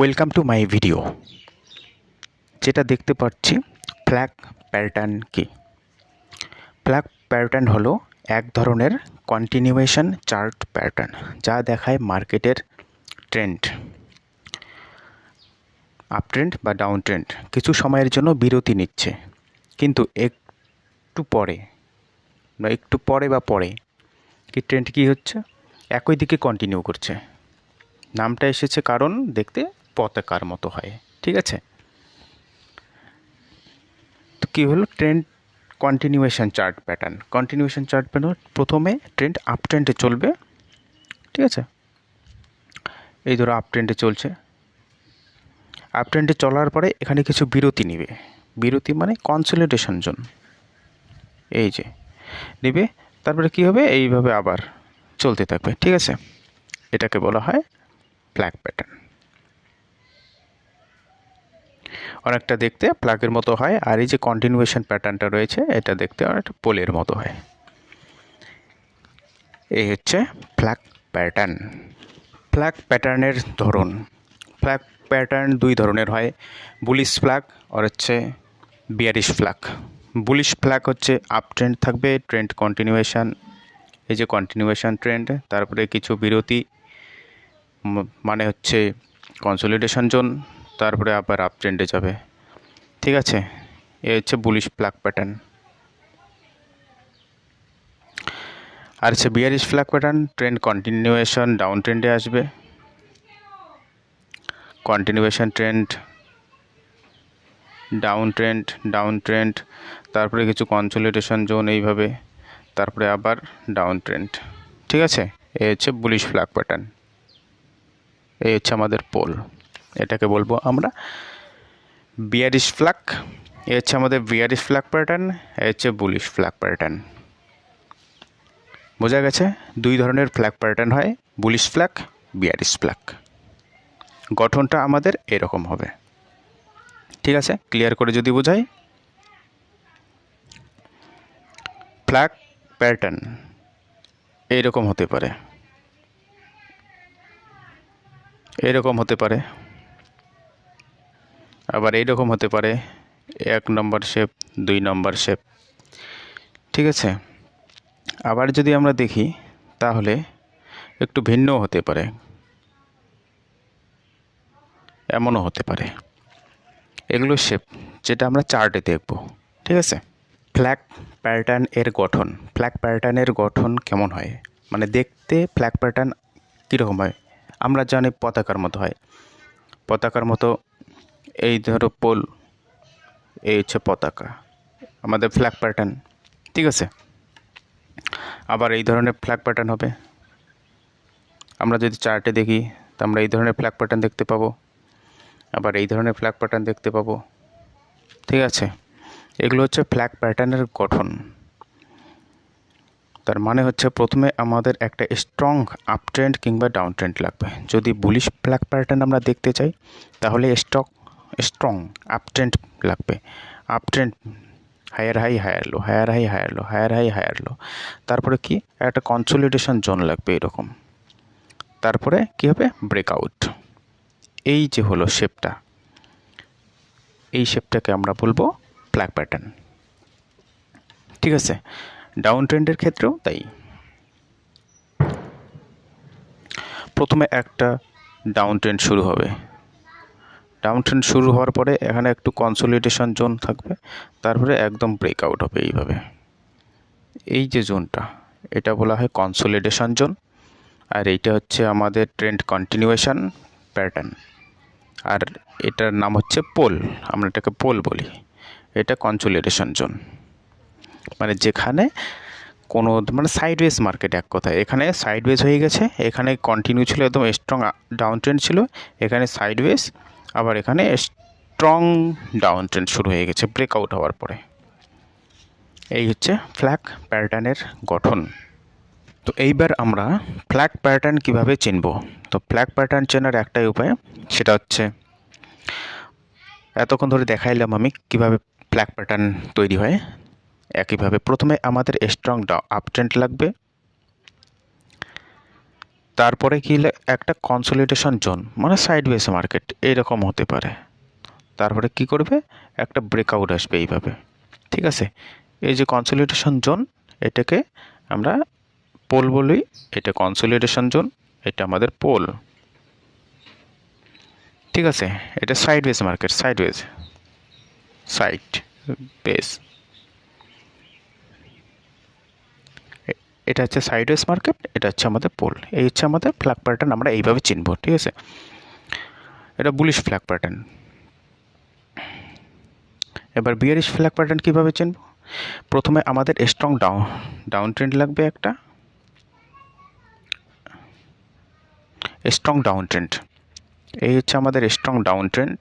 Welcome to my video যেটা দেখতে পাচ্ছি ফ্ল্যাগ প্যাটার্ন কি? ফ্ল্যাগ প্যাটার্ন হলো এক ধরনের কন্টিনিউয়েশন চার্ট প্যাটার্ন যা দেখায় মার্কেটের ট্রেন্ড আপ ট্রেন্ড বা ডাউন ট্রেন্ড কিছু সময়ের জন্য বিরতি নিচ্ছে, কিন্তু একটু পরে, বা একটু পরে বা পরে, কি ট্রেন্ড কী হচ্ছে? একই দিকে কন্টিনিউ করছে। নামটা এসেছে কারণ দেখতে পতাকার মতো হয়, ঠিক আছে? তো কী হলো? Trend continuation chart pattern continuation chart pattern প্রথমে ট্রেন্ড আপ ট্রেন্ডে চলবে, ঠিক আছে? এই ধরো আপ ট্রেন্ডে চলছে। আপ ট্রেন্ডে চলার পরে এখানে কিছু বিরতি নিবে। বিরতি মানে কনসলিডেশন জোন এই যে, নিবে, তারপরে কী হবে? এইভাবে আবার চলতে থাকবে, ঠিক আছে? এটাকে বলা হয় ফ্ল্যাগ প্যাটার্ন অনেকটা দেখতে প্লাগের মতো হয়, আর এই যে কন্টিনিউয়েশন প্যাটার্নটা রয়েছে, এটা দেখতে অনেকটা পোলের মতো হয়। এই হচ্ছে ফ্ল্যাগ প্যাটার্ন ফ্ল্যাগ প্যাটার্নের ধরন। ফ্ল্যাগ প্যাটার্ন দুই ধরনের হয় বুলিশ ফ্ল্যাগ আর হচ্ছে বিয়ারিশ ফ্ল্যাগ বুলিশ ফ্ল্যাগ হচ্ছে আপ ট্রেন্ড থাকবে ট্রেন্ড কন্টিনিউয়েশন এই যে কন্টিনিউয়েশান ট্রেন্ড তারপরে কিছু বিরতি মানে হচ্ছে কনসলিডেশন জোন তারপরে আবার আপ ট্রেন্ডে যাবে। ঠিক আছে? এ হচ্ছে বুলিশ ফ্ল্যাগ প্যাটার্ন আর হচ্ছে bearish flag pattern trend continuation down ট্রেন্ডে আসবে। Continuation trend down trend down trend তারপরে কিছু কনসলিডেশন জোন এইভাবে, তারপরে আবার ডাউন ট্রেন্ড ঠিক আছে? এ হচ্ছে বুলিশ ফ্ল্যাগ প্যাটার্ন এই হচ্ছে আমাদের পোল এটাকে বলব আমরা। বিয়ারিশ ফ্ল্যাগ এ হচ্ছে আমাদের বিয়ারিশ ফ্ল্যাগ প্যাটার্ন এ হচ্ছে বুলিশ ফ্ল্যাগ প্যাটার্ন বোঝা গেছে? দুই ধরনের ফ্ল্যাগ প্যাটার্ন হয় বুলিশ ফ্ল্যাগ বিয়ারিশ ফ্ল্যাগ গঠনটা আমাদের এরকম হবে। ঠিক আছে? ক্লিয়ার করে যদি বোঝাই। ফ্ল্যাগ প্যাটার্ন এইরকম হতে পারে। এরকম হতে পারে। আবার এইরকম হতে পারে, এক নম্বর শেপ দুই নম্বর শেপ ঠিক আছে? আবার যদি আমরা দেখি, তাহলে একটু ভিন্ন হতে পারে। এমনও হতে পারে। এগুলো শেপ যেটা আমরা চার্টে দেখব। ঠিক আছে? ফ্ল্যাগ প্যাটার্ন এর গঠন। ফ্ল্যাগ প্যাটার্নের গঠন কেমন হয়? মানে দেখতে ফ্ল্যাগ প্যাটার্ন কীরকম হয়? আমরা জানি পতাকার মতো হয়। পতাকার মতো এই ধরো পোল, এই হচ্ছে পতাকা, আমাদের ফ্ল্যাগ প্যাটার্ন ঠিক আছে? আবার এই ধরনের ফ্ল্যাগ প্যাটার্ন হবে। আমরা যদি চার্টে দেখি, তো আমরা এই ধরনের ফ্ল্যাগ প্যাটার্ন দেখতে পাবো। আবার এই ধরনের ফ্ল্যাগ প্যাটার্ন দেখতে পাবো। ঠিক আছে? এগুলো হচ্ছে ফ্ল্যাগ প্যাটার্নের গঠন। তার মানে হচ্ছে প্রথমে আমাদের একটা স্ট্রং আপ ট্রেন্ড কিংবা ডাউন ট্রেন্ড লাগবে। যদি বুলিশ ফ্ল্যাগ প্যাটার্ন আমরা দেখতে চাই, তাহলে স্টক স্ট্রং আপ ট্রেন্ড লাগবে। Up trend higher high higher low higher high higher low higher high higher low তারপরে কি? একটা কনসোলিডেশন জোন লাগবে এরকম। তারপরে কি হবে? ব্রেকআউট এই যে হলো শেপটা এই শেপটাকে আমরা বলব ফ্ল্যাগ প্যাটার্ন ঠিক আছে? ডাউন ট্রেন্ডের ক্ষেত্রেও তাই। প্রথমে একটা ডাউন ট্রেন্ড শুরু হবে। ডাউন ট্রেন্ড শুরু হওয়ার পরে এখানে একটু কনসোলিডেশন জোন থাকবে। তারপরে একদম ব্রেকআউট হবে এইভাবে। এই যে জোনটা এটা বলা হয় কনসোলিডেশন জোন আর এইটা হচ্ছে আমাদের ট্রেন্ড কন্টিনিউয়েশন প্যাটার্ন আর এটার নাম হচ্ছে পোল আমরা এটাকে পোল বলি। এটা কনসোলিডেশন জোন মানে যেখানে কোনো মানে সাইডওয়েজ মার্কেট এক কথায়। এখানে সাইডওয়েজ হয়ে গেছে, এখানে কন্টিনিউ ছিল, একদম স্ট্রং ডাউন ট্রেন্ড ছিল। এখানে সাইডওয়েজ আবার এখানে স্ট্রং ডাউন ট্রেন্ড শুরু হয়ে গেছে ব্রেকআউট হওয়ার পরে। এই হচ্ছে ফ্ল্যাগ প্যাটার্নের গঠন। তো এইবার আমরা ফ্ল্যাগ প্যাটার্ন কীভাবে চিনব? তো ফ্ল্যাগ প্যাটার্ন চেনার একটাই উপায়, সেটা হচ্ছে এতক্ষণ ধরে দেখাইলাম আমি কীভাবে ফ্ল্যাগ প্যাটার্ন তৈরি হয়। একইভাবে প্রথমে আমাদের স্ট্রং আপ ট্রেন্ড লাগবে তারপরে কি একটা কনসোলিডেশন জোন মানে সাইড ওয়েস মার্কেট এইরকম হতে পারে। তারপরে কি করবে? একটা ব্রেকআউট আসবে এইভাবে। ঠিক আছে? এই যে কনসোলিডেশন জোন এটাকে আমরা পোল বলি, এটা কনসোলিডেশন জোন এটা আমাদের পোল ঠিক আছে? এটা sideways market sideways side base এটা হচ্ছে সাইড ওয়েজ মার্কেট এটা হচ্ছে আমাদের পোল এই হচ্ছে আমাদের ফ্ল্যাগ প্যাটার্ন আমরা এইভাবে চিনব, ঠিক আছে? এটা বুলিশ ফ্ল্যাগ প্যাটার্ন এবার বিয়ারিশ ফ্ল্যাগ প্যাটার্ন কীভাবে চিনব? প্রথমে আমাদের স্ট্রং ডাউন ডাউন ট্রেন্ড লাগবে একটা। স্ট্রং ডাউন ট্রেন্ড এই হচ্ছে আমাদের স্ট্রং ডাউন ট্রেন্ড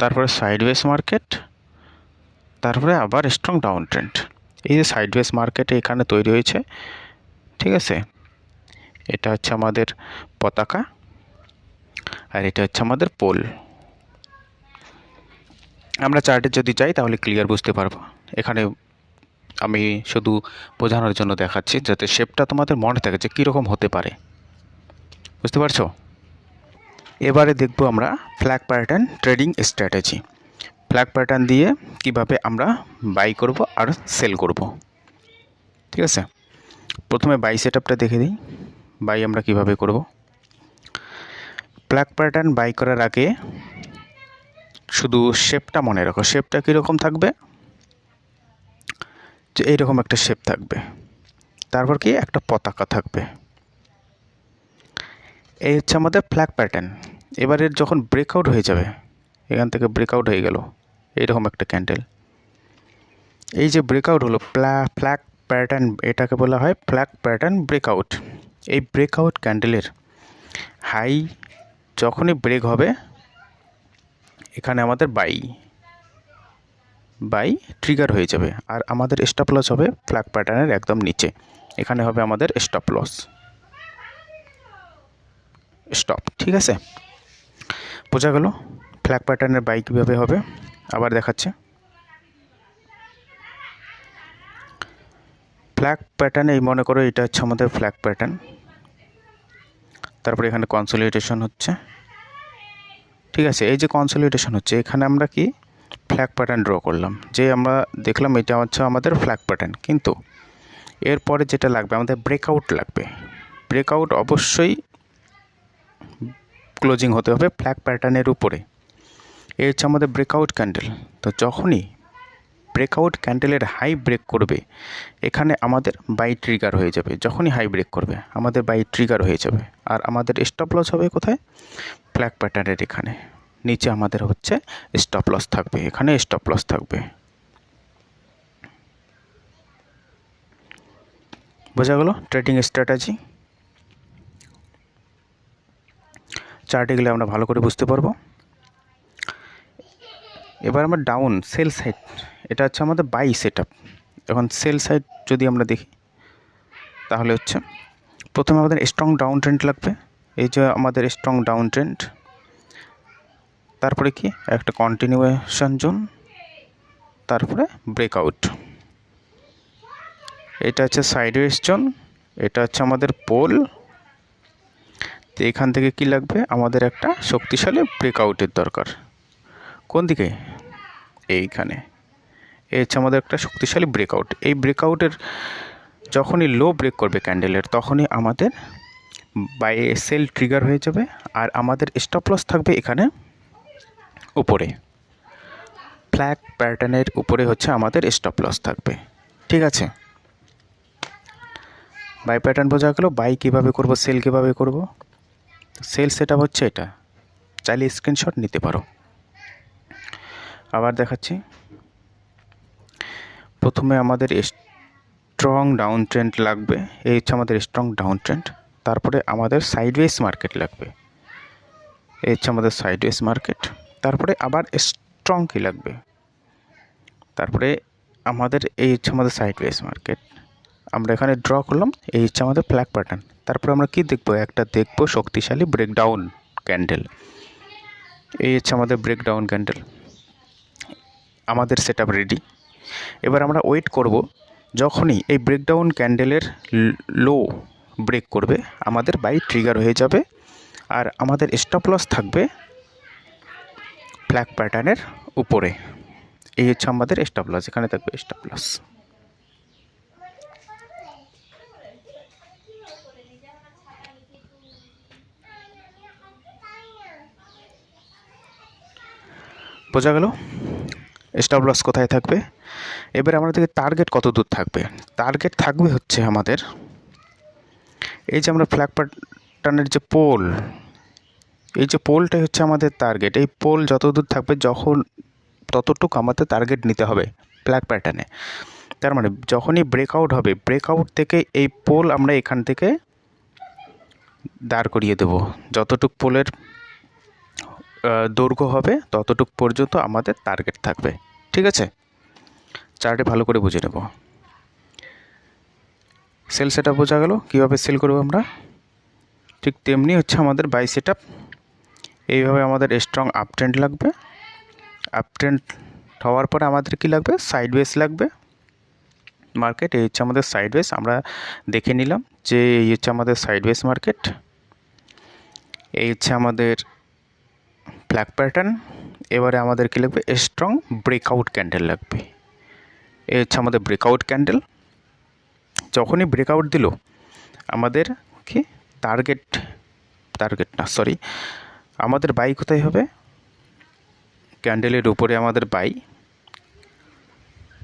তারপরে সাইডওয়েস মার্কেট তারপরে আবার স্ট্রং ডাউন ট্রেন্ড এই যে সাইডওয়েজ মার্কেট এখানে তৈরি হয়েছে, ঠিক আছে? এটা হচ্ছে আমাদের পতাকা আর এটা হচ্ছে আমাদের পোল। আমরা চার্টে যদি যাই তাহলে ক্লিয়ার বুঝতে পারব। এখানে আমি শুধু বোঝানোর জন্য দেখাচ্ছি যাতে শেপটা তোমাদের মনে থাকে যে কীরকম হতে পারে। বুঝতে পারছ? এবারে দেখব আমরা flag pattern trading strategy flag pattern দিয়ে কীভাবে আমরা বাই করব আর সেল করব। ঠিক আছে? প্রথমে বাই সেটআপটা দেখে দিই বাই আমরা কীভাবে করব? ফ্ল্যাগ প্যাটার্ন বাই করার আগে শুধু শেপটা মনে রাখো। শেপটা কীরকম থাকবে? যে এইরকম একটা শেপ থাকবে। তারপর কি? একটা পতাকা থাকবে। এই হচ্ছে আমাদের ফ্ল্যাগ প্যাটার্ন এবারে যখন ব্রেকআউট হয়ে যাবে, এখান থেকে ব্রেকআউট হয়ে গেল। এইরকম একটা ক্যান্ডেল এই যে ব্রেকআউট হলো ফ্ল্যাগ প্যাটার্ন এটাকে বলা হয় ফ্ল্যাগ প্যাটার্ন ব্রেকআউট এই ব্রেকআউট ক্যান্ডেলের হাই যখনই ব্রেক হবে, এখানে আমাদের বাই বাই ট্রিগার হয়ে যাবে। আর আমাদের স্টপ লস হবে ফ্ল্যাগ প্যাটার্নের একদম নিচে। এখানে হবে আমাদের স্টপ লস স্টপ ঠিক আছে? বোঝা গেল? ফ্ল্যাগ প্যাটার্নের বাই কীভাবে হবে? আবার দেখাচ্ছে। ফ্ল্যাগ প্যাটার্ন এই মনে করো এটা হচ্ছে আমাদের ফ্ল্যাগ প্যাটার্ন তারপরে এখানে কনসোলিডেশন হচ্ছে। ঠিক আছে, এই যে কনসোলিডেশন হচ্ছে, এখানে আমরা কি? ফ্ল্যাগ প্যাটার্ন ড্র করলাম। যে আমরা দেখলাম এটা হচ্ছে আমাদের ফ্ল্যাগ প্যাটার্ন কিন্তু এরপরে যেটা লাগবে, আমাদের ব্রেকআউট লাগবে। ব্রেকআউট অবশ্যই ক্লোজিং হতে হবে ফ্ল্যাগ প্যাটার্নের উপরে। এই হচ্ছে আমাদের ব্রেকআউট ক্যান্ডেল তো যখনই ব্রেকআউট ক্যান্ডেলের হাই ব্রেক করবে, এখানে আমাদের বাই ট্রিগার হয়ে যাবে। যখনই হাই ব্রেক করবে, আমাদের বাই ট্রিগার হয়ে যাবে। আর আমাদের স্টপ লস হবে কোথায়? ফ্ল্যাগ প্যাটার্নের এখানে। নিচে আমাদের হচ্ছে স্টপ লস থাকবে, এখানে স্টপ লস থাকবে। বোঝা গেল ট্রেডিং স্ট্র্যাটেজি চার্টে গেলে আমরা ভালো করে বুঝতে পারব। এবার আমরা ডাউন সেল সাইড এটা হচ্ছে আমাদের বাই সেট এখন সেল সাইড যদি আমরা দেখি, তাহলে হচ্ছে প্রথমে আমাদের স্ট্রং ডাউন ট্রেন্ড লাগবে। এই যে আমাদের স্ট্রং ডাউন ট্রেন্ড তারপরে কি? একটা কন্টিনিউয়েশন জোন তারপরে ব্রেকআউট এটা হচ্ছে সাইডওয়েজ জোন এটা হচ্ছে আমাদের পোল তো এখান থেকে কি লাগবে? আমাদের একটা শক্তিশালী ব্রেকআউটের দরকার। কোন দিকে? এইখানে। এই হচ্ছে আমাদের একটা শক্তিশালী ব্রেকআউট এই ব্রেকআউটের যখনই লো ব্রেক করবে ক্যান্ডেলের তখনই আমাদের বাই সেল ট্রিগার হয়ে যাবে আর আমাদের স্টপ লস থাকবে এখানে উপরে। ফ্ল্যাগ প্যাটার্নের উপরে হচ্ছে আমাদের স্টপ লস থাকবে। ঠিক আছে? বাই প্যাটার্ন বোঝা গেলো বাই কীভাবে করব সেল কীভাবে করব? সেল সেট হচ্ছে এটা। চাইলে স্ক্রিনশট নিতে পারো। আবার দেখাচ্ছি। প্রথমে আমাদের স্ট্রং ডাউন ট্রেন্ড লাগবে। এই হচ্ছে আমাদের স্ট্রং ডাউন ট্রেন্ড তারপরে আমাদের সাইডওয়েজ মার্কেট লাগবে। এই হচ্ছে আমাদের সাইডওয়েজ মার্কেট তারপরে আবার স্ট্রং কী লাগবে? তারপরে আমাদের এই হচ্ছে আমাদের সাইডওয়েজ মার্কেট আমরা এখানে ড্র করলাম, এই হচ্ছে আমাদের ফ্ল্যাগ প্যাটার্ন তারপরে আমরা কি দেখব? একটা দেখব শক্তিশালী ব্রেকডাউন ক্যান্ডেল এই হচ্ছে আমাদের ব্রেকডাউন ক্যান্ডেল আমাদের সেট রেডি এবার আমরা ওয়েট করব যখনই এই ব্রেকডাউন ক্যান্ডেলের লো ব্রেক করবে, আমাদের বাই ট্রিগার হয়ে যাবে আর আমাদের স্টপ লস থাকবে ফ্ল্যাগ প্যাটার্নের উপরে। এই হচ্ছে আমাদের স্টপ লস এখানে থাকবে স্টপ লস বোঝা গেল? স্টপ লস কোথায় থাকবে? এবার আমাদের টার্গেট কত দূর থাকবে? টার্গেট থাকবে হচ্ছে আমাদের এই যে আমরা ফ্ল্যাগ প্যাটার্নের যে পোল এই যে পোলটাই হচ্ছে আমাদের টার্গেট এই পোল যত দূর থাকবে, যখন ততটুকু আমাদের টার্গেট নিতে হবে ফ্ল্যাগ প্যাটার্নে তার মানে যখনই ব্রেকআউট হবে ব্রেকআউট থেকে এই পোল আমরা এখান থেকে দাঁড় করিয়ে দেব। যতটুক পোলের দৈর্ঘ্য হবে, ততটুক পর্যন্ত আমাদের টার্গেট থাকবে। ঠিক আছে? চার্টে ভালো করে বুঝে নেব। সেল সেট বোঝা গেল, কীভাবে সেল করব আমরা? ঠিক তেমনি হচ্ছে আমাদের বাই সেট এইভাবে আমাদের স্ট্রং আপ ট্রেন্ড লাগবে। আপ ট্রেন্ড হওয়ার পরে আমাদের কি লাগবে? সাইড বেস লাগবে। মার্কেট এই হচ্ছে আমাদের সাইড আমরা দেখে নিলাম যে এই হচ্ছে আমাদের সাইড বেস মার্কেট এই হচ্ছে আমাদের ব্ল্যাক প্যাটার্ন এবারে আমাদের কী লাগবে? স্ট্রং ব্রেকআউট ক্যান্ডেল লাগবে। এ হচ্ছে আমাদের ব্রেকআউট ক্যান্ডেল যখনই ব্রেকআউট দিল, আমাদের কি? টার্গেট টার্গেট না সরি আমাদের বাই কোথায় হবে? ক্যান্ডেলের উপরে আমাদের বাই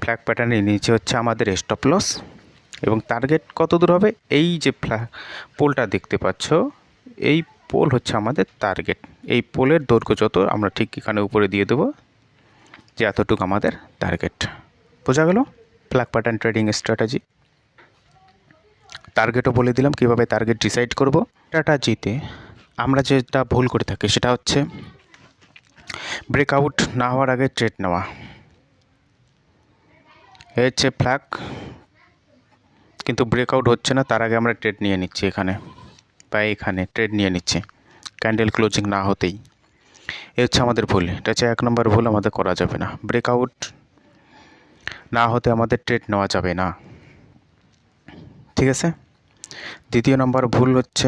ফ্ল্যাগ প্যাটার্নের নিচে হচ্ছে আমাদের স্টপ লস এবং টার্গেট কত দূর হবে? এই যে ফ্ল্যাগ পোলটা দেখতে পাচ্ছ, এই পোল হচ্ছে আমাদের টার্গেট এই পোলের দৈর্ঘ্য যত, আমরা ঠিক এখানে উপরে দিয়ে দেবো যে এতটুকু আমাদের টার্গেট বোঝা গেল? ফ্ল্যাগ প্যাটার্ন ট্রেডিং স্ট্র্যাটেজি টার্গেটও বলে দিলাম, কীভাবে টার্গেট ডিসাইড করব? স্ট্র্যাটাজিতে আমরা যেটা ভুল করে থাকি সেটা হচ্ছে ব্রেকআউট না হওয়ার আগে ট্রেড নেওয়া। হচ্ছে ফ্ল্যাগ কিন্তু ব্রেকআউট হচ্ছে না, তার আগে আমরা ট্রেড নিয়ে নিচ্ছি এখানে। বা এখানে ট্রেড নিয়ে নিচ্ছে। ক্যান্ডেল ক্লোজিং না হতেই। এ হচ্ছে আমাদের ভুল। এটা হচ্ছে এক নম্বর ভুল, আমাদের করা যাবে না। ব্রেকআউট না হতে আমাদের ট্রেড নেওয়া যাবে না। ঠিক আছে? দ্বিতীয় নম্বর ভুল হচ্ছে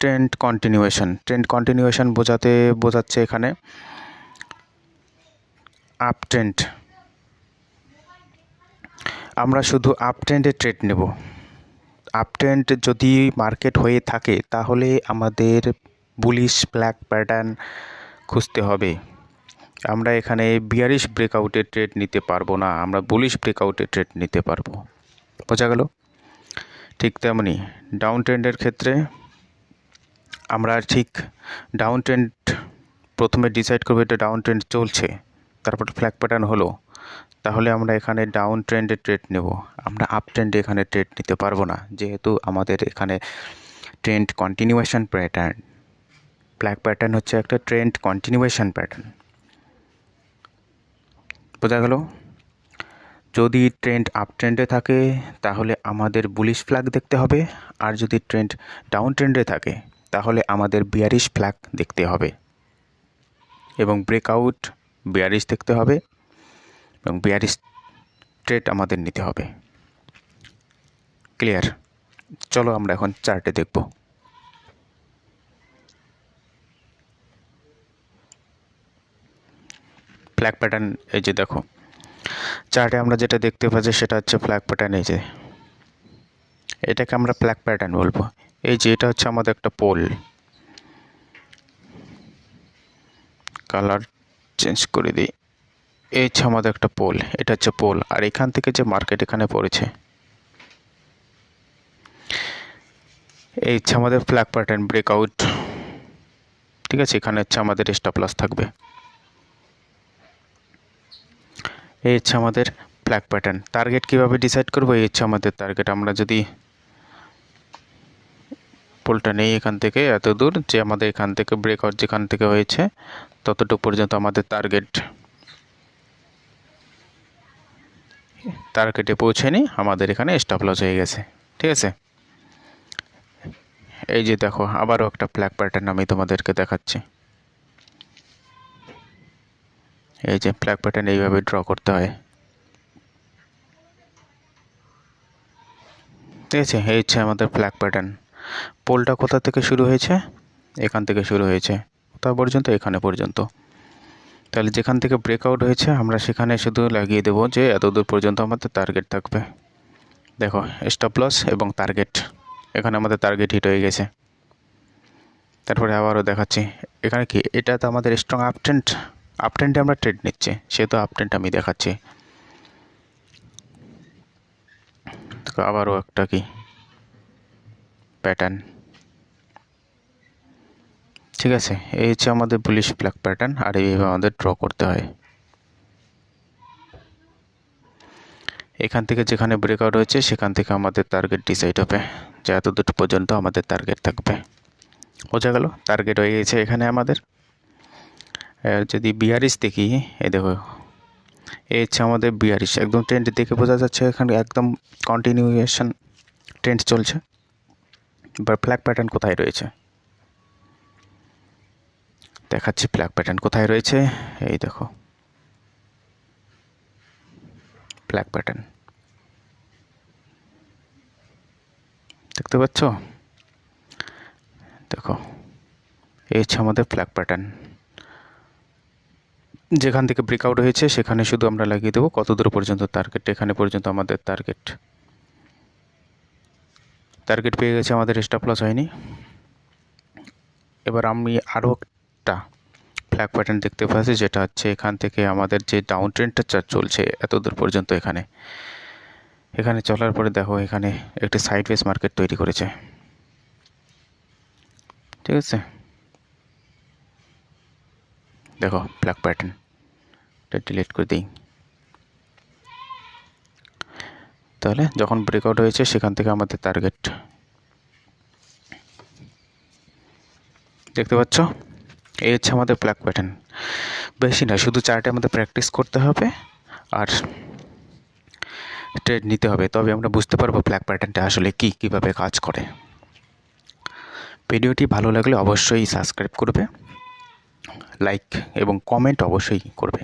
ট্রেন্ড কন্টিনিউয়েশন ট্রেন্ড কন্টিনিউয়েশন বোঝাতে বোঝাচ্ছে এখানে আপ ট্রেন্ড আমরা শুধু আপ ট্রেন্ডে ট্রেড নেব। আপ ট্রেন্ড যদি মার্কেট হয়ে থাকে, তাহলে আমাদের বুলিশ ব্ল্যাক প্যাটার্ন খুঁজতে হবে। আমরা এখানে বিয়ারিশ ব্রেকআউটে ট্রেড নিতে পারব না, আমরা বুলিশ ব্রেকআউটে ট্রেড নিতে পারব। বোঝা গেল? ঠিক তেমনি ডাউন ট্রেন্ডের ক্ষেত্রে আমরা ঠিক ডাউন ট্রেন্ড প্রথমে ডিসাইড করব এটা ডাউন ট্রেন্ড চলছে, তারপর ফ্ল্যাগ প্যাটার্ন হলো। তাহলে আমরা এখানে ডাউন ট্রেন্ডে ট্রেড নেব। আমরা আপ ট্রেন্ডে এখানে ট্রেড নিতে পারব না, যেহেতু আমাদের এখানে trend continuation pattern black pattern হচ্ছে একটা ট্রেন্ড কন্টিনিউয়েশন প্যাটার্ন বোঝা গেল? যদি ট্রেন্ড আপ ট্রেন্ডে থাকে, তাহলে আমাদের বুলিশ ফ্ল্যাগ দেখতে হবে। আর যদি ট্রেন্ড ডাউন ট্রেন্ডে থাকে, তাহলে আমাদের বিয়ারিশ ফ্ল্যাগ দেখতে হবে। এবং ব্রেকআউট বিয়ারিশ দেখতে হবে। এবং বিয়ারিশ ট্রেড আমাদের নিতে হবে। ক্লিয়ার? চলো আমরা এখন চার্টে দেখব। ফ্ল্যাগ প্যাটার্ন এই যে দেখো। চার্টে আমরা যেটা দেখতে পাচ্ছি সেটা হচ্ছে ফ্ল্যাগ প্যাটার্ন এই যে। এটাকে আমরা ফ্ল্যাগ প্যাটার্ন বলব। এই যে এটা হচ্ছে আমাদের একটা পোল কালার চেঞ্জ করে দিই। এই হচ্ছে আমাদের একটা পোল এটা হচ্ছে পোল আর এখান থেকে যে মার্কেট এখানে পড়েছে। এই হচ্ছে আমাদের ফ্ল্যাগ প্যাটার্ন ব্রেকআউট ঠিক আছে, এখানে হচ্ছে আমাদের স্টপ লস থাকবে। এই হচ্ছে আমাদের ফ্ল্যাগ প্যাটার্ন টার্গেট কীভাবে ডিসাইড করব? এই হচ্ছে আমাদের টার্গেট আমরা যদি পোলটা নেই এখান থেকে এত দূর, যে আমাদের এখান থেকে ব্রেকআউট যেখান থেকে হয়েছে, ততটুকু পর্যন্ত আমাদের টার্গেট টার্গেটে পৌঁছেনি, আমাদের এখানে স্টপ লস হয়ে গেছে, ঠিক আছে? এই যে দেখো, আবারও একটা ফ্ল্যাগ প্যাটার্ন আমি তোমাদেরকে দেখাচ্ছি। এই যে ফ্ল্যাগ প্যাটার্ন এইভাবে ড্র করতে হয়। ঠিক আছে, এই হচ্ছে আমাদের ফ্ল্যাগ প্যাটার্ন পোলটা কোথা থেকে শুরু হয়েছে? এখান থেকে শুরু হয়েছে, কোথা পর্যন্ত? এখানে পর্যন্ত। তাহলে যেখান থেকে ব্রেকআউট হয়েছে, আমরা সেখানে শুধু লাগিয়ে দেবো যে এত দূর পর্যন্ত আমাদের টার্গেট থাকবে। দেখো স্টপ লস এবং টার্গেট এখানে আমাদের টার্গেট হিট হয়ে গেছে। তারপরে আবারও দেখাচ্ছি। এখানে কি? এটা তো আমাদের স্ট্রং আপট্রেন্ড আপট্রেন্ডে আমরা ট্রেড নিচ্ছি। সেহেতু আপট্রেন্ড আমি দেখাচ্ছি। আবারও একটা কি? প্যাটার্ন ঠিক আছে, এই হচ্ছে আমাদের বুলিশ ব্ল্যাক প্যাটার্ন আর এইভাবে আমাদের ড্র করতে হয়। এখান থেকে যেখানে ব্রেকআউট হয়েছে সেখান থেকে আমাদের টার্গেট ডিসাইড হবে, যে এত দুটো পর্যন্ত আমাদের টার্গেট থাকবে। বোঝা গেল? টার্গেট হয়ে গেছে এখানে আমাদের। যদি বিয়ারিশ দেখি, এই দেখো, এই হচ্ছে আমাদের বিয়ারিশ একদম ট্রেন্ড দেখে বোঝা যাচ্ছে এখানে একদম কন্টিনিউয়েশন ট্রেন্ড চলছে। এবার ফ্ল্যাগ প্যাটার্ন কোথায় রয়েছে? দেখাচ্ছি ফ্ল্যাগ প্যাটার্ন কোথায় রয়েছে? এই দেখো। ফ্ল্যাগ প্যাটার্ন দেখতে পাচ্ছ? দেখো, এই হচ্ছে আমাদের ফ্ল্যাগ প্যাটার্ন যেখান থেকে ব্রেকআউট হয়েছে, সেখানে শুধু আমরা লাগিয়ে দেবো। কত দূর পর্যন্ত টার্গেট এখানে পর্যন্ত আমাদের টার্গেট টার্গেট পেয়ে গেছে আমাদের স্টপ লস হয়নি। এবার আমি আরও একটা ফ্ল্যাগ প্যাটার্ন দেখতে পাচ্ছি, যেটা হচ্ছে এখান থেকে আমাদের যে ডাউন ট্রেন্ডটা চার্জ চলছে এত দূর পর্যন্ত এখানে। এখানে চলার পরে দেখো এখানে একটি সাইড ওয়েজ মার্কেট তৈরি করেছে। ঠিক আছে? দেখো ব্ল্যাক প্যাটার্ন এটা ডিলিট করে দিই। তাহলে যখন ব্রেকআউট হয়েছে, সেখান থেকে আমাদের টার্গেট দেখতে পাচ্ছ? এই হচ্ছে আমাদের ব্ল্যাক প্যাটার্ন বেশি না শুধু চারটে আমাদের প্র্যাকটিস করতে হবে আর ট্রেড নিতে হবে। তবে আমরা বুঝতে পারব ব্ল্যাক প্যাটার্নটা আসলে কী, কীভাবে কাজ করে। ভিডিওটি ভালো লাগলে অবশ্যই সাবস্ক্রাইব করবে লাইক এবং কমেন্ট অবশ্যই করবে।